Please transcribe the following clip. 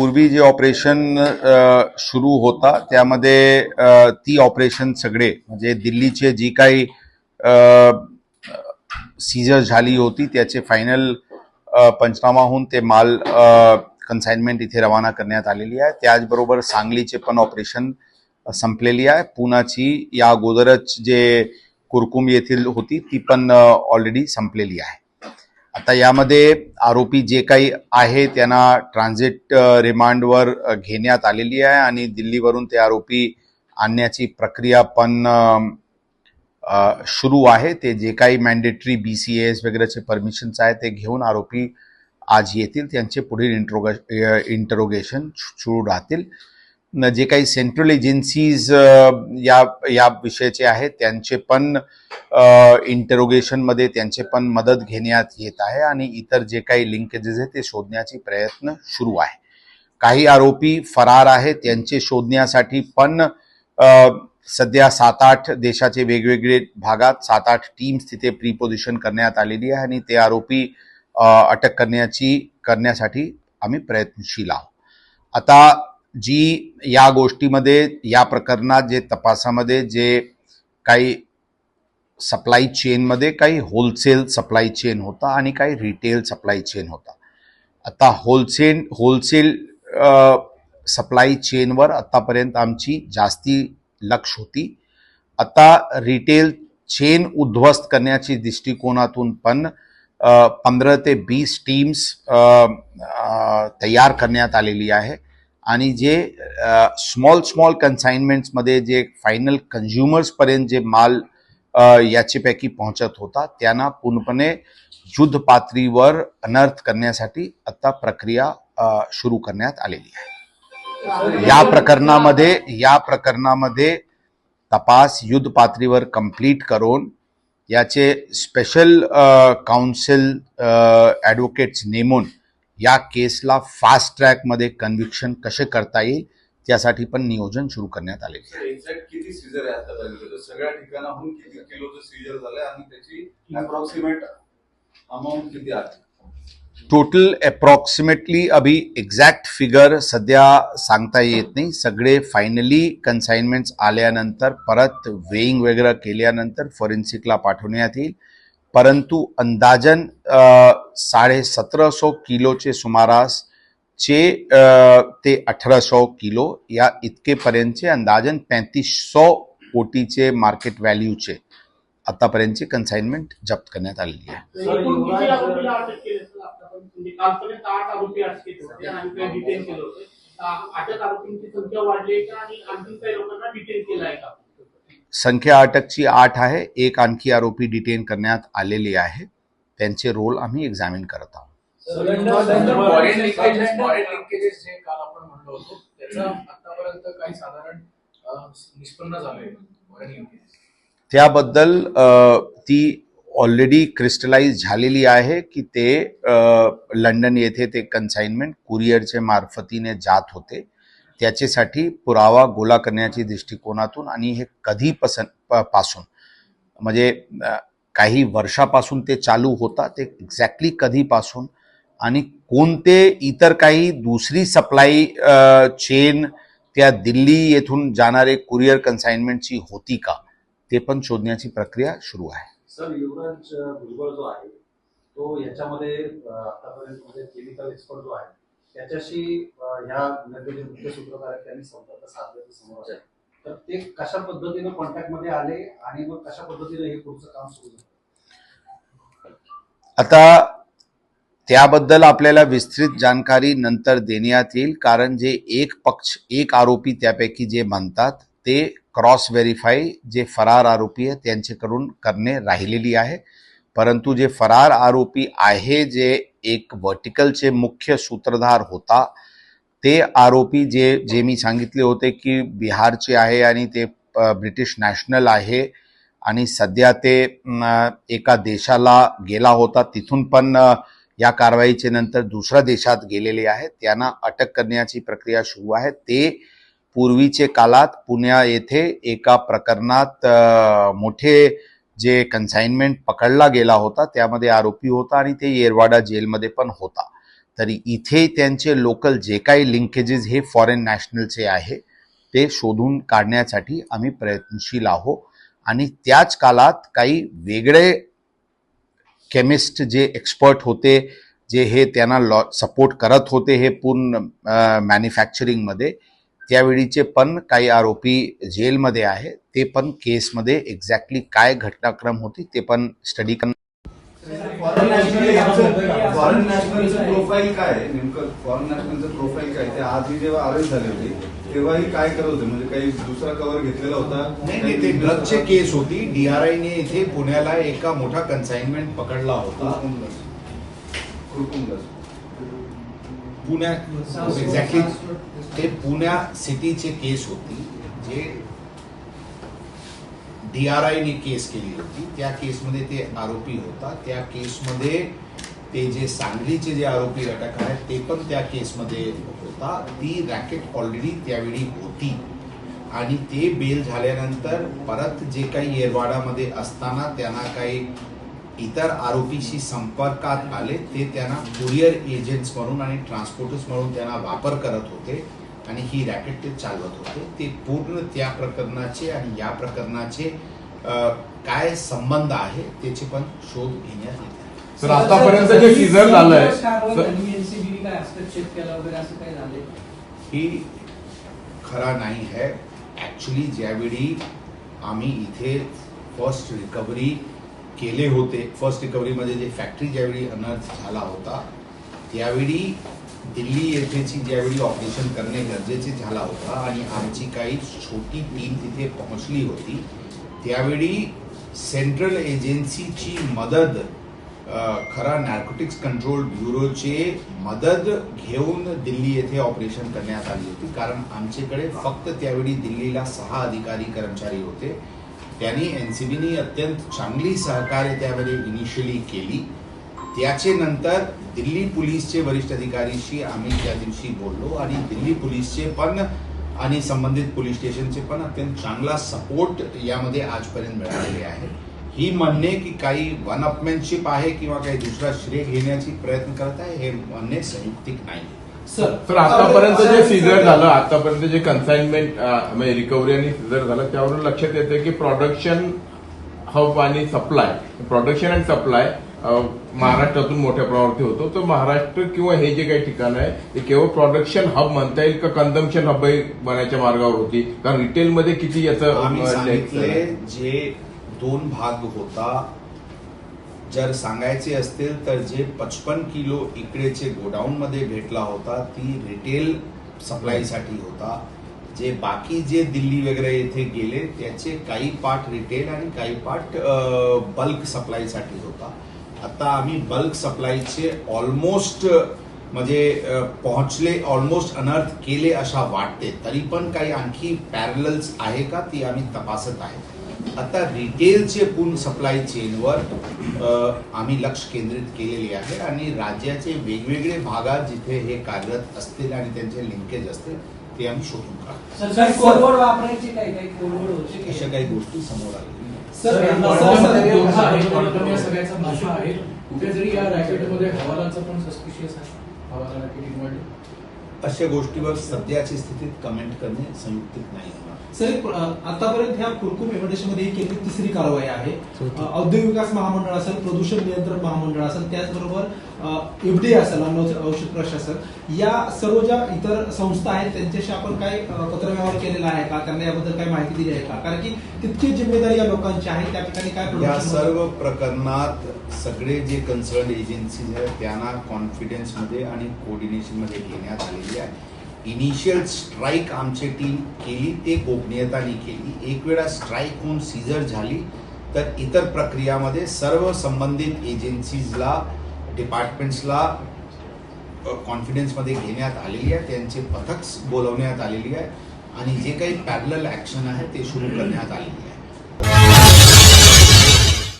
पूर्वी जे ऑपरेशन सुरू होता त्यामध्ये ती ऑपरेशन सगळे म्हणजे दिल्लीचे जी काही सीजर झाली होती त्याचे फायनल पंचनामा होऊन ते माल कन्साइनमेंट इथे रवाना करण्यात आलेली आहे. त्याचबरोबर सांगलीचे पण ऑपरेशन संपलेली आहे. पुनाची या अगोदरच जे कुरकुम येथील होती ती पण ऑलरेडी संपलेली आहे. आता यामध्ये आरोपी जे काही आहे त्यांना ट्रान्झिट रिमांडवर घेण्यात आलेली आहे आणि दिल्लीवरून ते आरोपी आणण्याची प्रक्रिया पण सुरू आहे. ते जे काही मॅन्डेटरी बी सी एस वगैरेचे परमिशन्स आहे ते घेऊन आरोपी आज येतील. त्यांचे पुढील इंट्रोगा इंटरोगेशन सुरू राहतील. जे काही सेंट्रल एजन्सीज या या विषयाचे आहेत त्यांचे पण इंटरोगेशनमध्ये त्यांचे पण मदत घेण्यात येत आहे आणि इतर जे काही लिंकेजेस आहेत ते शोधण्याचे प्रयत्न सुरू आहे. काही आरोपी फरार आहेत त्यांचे शोधण्यासाठी पण सध्या सात आठ देशाचे वेगवेगळे भागात सात आठ टीम्स तिथे प्रीपोजिशन करण्यात आलेली आहे आणि ते आरोपी अटक करण्याची करण्यासाठी आम्ही प्रयत्नशील आहोत. आता जी या गोष्टीमध्ये या प्रकरणात जे तपासामध्ये जे काही सप्लाय चेनमध्ये काही होलसेल सप्लाय चेन होता आणि काही रिटेल सप्लाय चेन होता. आता होलसेल होलसेल सप्लाय चेनवर आत्तापर्यंत आमची जास्ती लक्ष होती. आता रिटेल चेन उद्ध्वस्त करण्याची दृष्टिकोनातून पण पंधरा ते वीस टीम्स तयार करण्यात आलेली आहे. आणि जे स्मॉल स्मॉल कन्साइनमेंट्समध्ये जे फायनल कन्झ्युमर्सपर्यंत जे माल अ, याच्यापैकी पोहोचत होता. त्यांना पूर्णपणे युद्ध पातळीवर अनर्थ करण्यासाठी आता प्रक्रिया सुरू करण्यात आलेली आहे. या प्रकरणामध्ये या प्रकरणामध्ये तपास युद्ध पातळीवर कंप्लीट करून याचे स्पेशल काउन्सिल ॲडव्होकेट्स नेमून या केसला फास्ट ट्रॅकमध्ये कन्व्हिक्शन कसे करता येईल त्यासाठी पण नियोजन सुरू करण्यात आलेले आहे. सर, एक्झॅक्ट किती सीजर आहे सगळ्या ठिकाणाहून किती किलोचं सीजर झालंय आणि त्याची अप्रॉक्सिमेट अमाऊंट किती आहे? टोटल अप्रॉक्सिमेटली अभी एक्झॅक्ट फिगर सध्या सांगता येत नाही. सगळे फायनली कन्साइनमेंट्स आल्यानंतर परत वेईंग वगैरे केल्यानंतर फॉरेन्सिकला पाठवण्यात येईल. परंतु अंदाजन साडे सतराशे किलोचे सुमारास चे ते अठराशे किलो या इतकेपर्यंतचे अंदाजन पैंतीसशे कोटीचे मार्केट व्हॅल्यूचे आतापर्यंतचे कन्साइनमेंट जप्त करण्यात आलेली आहे? म्हणजे संख्या अटकची आठ आहे. एक आणखी आरोपी डिटेन करण्यात आलेले आहे. त्यांचे रोल आम्ही एक्झामिन करत आहोत. फॉरेन लिंकेजेस फॉरेन लिंकेजेस जे काल आपण म्हणलो होतो त्याचं आतापर्यंत काही साधारण अं, निष्पन्न झालंय फॉरेन लिंकेजेस त्याबद्दल ती ऑलरेडी क्रिस्टलाइज झालेली आहे की ते लंडन येथे ते कन्साइनमेंट कुरिअरचे मार्फतीने जात होते. त्याच्यासाठी पुरावा गोळा करण्याच्या दृष्टिकोनातून आणि हे कधी पसन प- पासून म्हणजे काही वर्षापासून ते चालू होता ते एक्झॅक्टली कधीपासून आणि कोणते इतर काही दुसरी सप्लाय चेन त्या दिल्ली येथून जाणारे कुरिअर कन्साइनमेंटची होती का? ते पण शोधण्याची प्रक्रिया सुरू आहे. सर युवराज भुजबळ जो आहे तो याच्यामध्ये आतापर्यंत म्हणजे केमिकल एक्सपर्ट जो आहे त्याच्याशी ह्या मुख्य त्यांनी संपर्क साधल्याचं समोर आहे तर ते कशा पद्धतीने कॉन्टॅक्टमध्ये आले आणि मग कशा पद्धतीने हे पुढचं काम सुरू झालं? आता त्याबद्दल आपल्याला विस्तृत जानकारी नंतर देण्यात येईल कारण जे एक पक्ष एक आरोपी त्यापैकी जे म्हणतात ते क्रॉस व्हेरीफाय जे फरार आरोपी आहे त्यांच्याकडून करणे राहिलेली आहे. परंतु जे फरार आरोपी आहे जे एक वर्टिकलचे मुख्य सूत्रधार होता ते आरोपी जे जे मी सांगितले होते की बिहारचे आहे आणि ते ब्रिटिश नॅशनल आहे आणि सध्या ते एका देशाला गेला होता तिथून पण या कारवाईचे नंतर दुसऱ्या देशात गेलेले आहेत. त्यांना अटक करण्याची प्रक्रिया सुरू आहे. ते पूर्वीचे काळात पुण्या येथे एका प्रकरणात मोठे जे कन्साइनमेंट पकडला गेला होता त्यामध्ये आरोपी होता आणि ते येरवाडा जेलमध्ये पण होता. तरी इथे त्यांचे लोकल जे काही लिंकेजेस हे फॉरेन नॅशनलचे आहे ते शोधून काढण्यासाठी आम्ही प्रयत्नशील आहोत. आणि त्याच काळात काही वेगळे केमिस्ट जे एक्सपर्ट होते जे हे त्यांना लॉ सपोर्ट करत होते हे पूर्ण मॅन्युफॅक्चरिंगमध्ये त्यावेळीचे पण काही आरोपी जेलमध्ये आहे ते पण केसमध्ये एक्झॅक्टली काय घटनाक्रम होती ते पण स्टडी कर फॉरेन नॅशनलचं प्रोफाईल काय नेमकं फॉरेन नॅशनलचं प्रोफाईल काय ते आधी जेव्हा अरेस्ट झाले होते तेव्हाही काय करत होते? म्हणजे काही दुसरा कव्हर घेतलेला होता? नाही नाही ते ड्रगचे केस होती. डीआरआयने इथे पुण्याला एका मोठा कन्साइनमेंट पकडला होता. एक्झॅक्टली ते पुण्या सिटीचे केस होती जे डीआरआयने केस केली होती. त्या केसमध्ये ते आरोपी होता. त्या केसमध्ये ते जे सांगलीचे जे आरोपी घटक आहेत ते पण त्या केसमध्ये होता. ती रॅकेट ऑलरेडी त्यावेळी होती. आणि ते बेल झाल्यानंतर परत जे काही येरवाडामध्ये असताना त्यांना काही इतर आरोपीशी संपर्कात आले ते त्यांना कुरिअर एजंट्स म्हणून आणि ट्रान्सपोर्टर्स म्हणून त्यांना वापर करत होते. आणि ही रॅकेट ते चालवत होते. ते पूर्ण त्या प्रकरणाचे आणि या प्रकरणाचे काय संबंध आहे त्याचे पण शोध घेण्यात येते सर आतापर्यंत जे झालंय. झालंय. ही खरा नाही है. ॲक्च्युली ज्यावेळी आम्ही इथे फ़र्स्ट रिकव्हरी केले होते फ़र्स्ट रिकव्हरीमध्ये जे फॅक्टरी ज्यावेळी अनर्थ झाला होता त्यावेळी दिल्ली येथेची ज्यावेळी ऑपरेशन करणे गरजेचे झाला होता आणि आमची काही छोटी टीम तिथे पोहोचली होती त्यावेळी सेंट्रल एजन्सीची मदत खरा नार्कोटिक्स कंट्रोल ब्युरोचे मदत घेऊन दिल्ली येथे ऑपरेशन करण्यात आली होती. कारण आमच्याकडे फक्त त्यावेळी दिल्लीला सहा अधिकारी कर्मचारी होते. त्यांनी एन सी बीनी अत्यंत चांगली सहकार्य त्यामध्ये इनिशियली केली. त्याचे नंतर दिल्ली पोलीसचे वरिष्ठ अधिकारीशी आम्ही त्या दिवशी बोललो आणि दिल्ली पोलीसचे पण आणि संबंधित पोलीस स्टेशनचे पण अत्यंत चांगला सपोर्ट यामध्ये आजपर्यंत मिळालेले आहे. ही म्हणणे की काही वन अपमॅनशिप आहे किंवा काही दुसरा श्रेय घेण्याची प्रयत्न करत आहे हे म्हणणे संयुक्तिक नाही. सर आतापर्यंत जे सीझर झालं आतापर्यंत जे कन्साइनमेंट म्हणजे रिकव्हरी आणि सीझर झालं त्यावरून लक्षात येतं की प्रोडक्शन हब आणि सप्लाय प्रोडक्शन अँड सप्लाय महाराष्ट्रातून मोठ्या प्रमाणावरती होतो. तर महाराष्ट्र किंवा हे जे काही ठिकाण आहे ते केवळ प्रोडक्शन हब म्हणता येईल का कन्झम्पशन हब बनायच्या मार्गावर होती कारण रिटेलमध्ये किती याचं जे दोन भाग होता. जर सांगायचे असतील तर जे पचपन किलो इकडेचे गोडाऊन मध्ये भेटला होता ती रिटेल सप्लायसाठी होता. जे बाकी जे दिल्ली वगैरे येथे गेले त्याचे काही पार्ट रिटेल आणि काही पार्ट बल्क सप्लायसाठी होता. आता आम्ही बल्क सप्लायचे ऑलमोस्ट म्हणजे पोहोचले ऑलमोस्ट अनर्थ केले अशा वाटते. तरी पण काही आणखी पॅरलल्स आहे का ती आम्ही तपासत आहे. आता रिटेलचे पूर्ण सप्लाय चेनवर आम्ही लक्ष केंद्रित केलेले आहे आणि राज्याचे वेगवेगळे भागात जिथे हे कार्यरत असतील आणि त्यांचे लिंकेज असतील ते आम्ही शोधून काढतो. अशा? काही गोष्टी समोर आल्या. सर, कुठे जरी या रॅकेटमध्ये हवालाचं पण सस्पिशियस आहे. हवाला रॅकेट इन्व्हॉल्ड अशा गोष्टीवर सध्याची स्थितीत कमेंट करणे संयुक्तिक नाही सर आतापर्यंत ह्या कुरकुम एव्हिडेशनमध्ये ही केलेली तिसरी कारवाई आहे. औद्योगिक विकास महामंडळ असेल प्रदूषण नियंत्रण महामंडळ असेल त्याचबरोबर एफडीए असेल अन्न औषध प्रशासन या सर्व ज्या इतर संस्था आहेत त्यांच्याशी आपण काय पत्रव्यवहार केलेला आहे का? त्यांना याबद्दल काही माहिती दिली आहे का? कारण की तितकी जिम्मेदारी या लोकांची आहे त्या ठिकाणी काय या सर्व प्रकरणात सगळे जे कन्सर्न एजन्सीज आहेत त्यांना कॉन्फिडन्समध्ये आणि कोऑर्डिनेशनमध्ये घेण्यात आलेली आहे. इनिशियल स्ट्राईक आमची टीम केली ते गोपनीयताने केली. एक वेळा स्ट्राईक होऊन सीझर झाली तर इतर प्रक्रियामध्ये सर्व संबंधित एजन्सीजला डिपार्टमेंट्सला कॉन्फिडन्समध्ये घेण्यात आलेली आहे त्यांचे पथक बोलवण्यात आलेली आहे आणि जे काही पॅरल ॲक्शन आहे ते सुरू करण्यात आलेली आहे.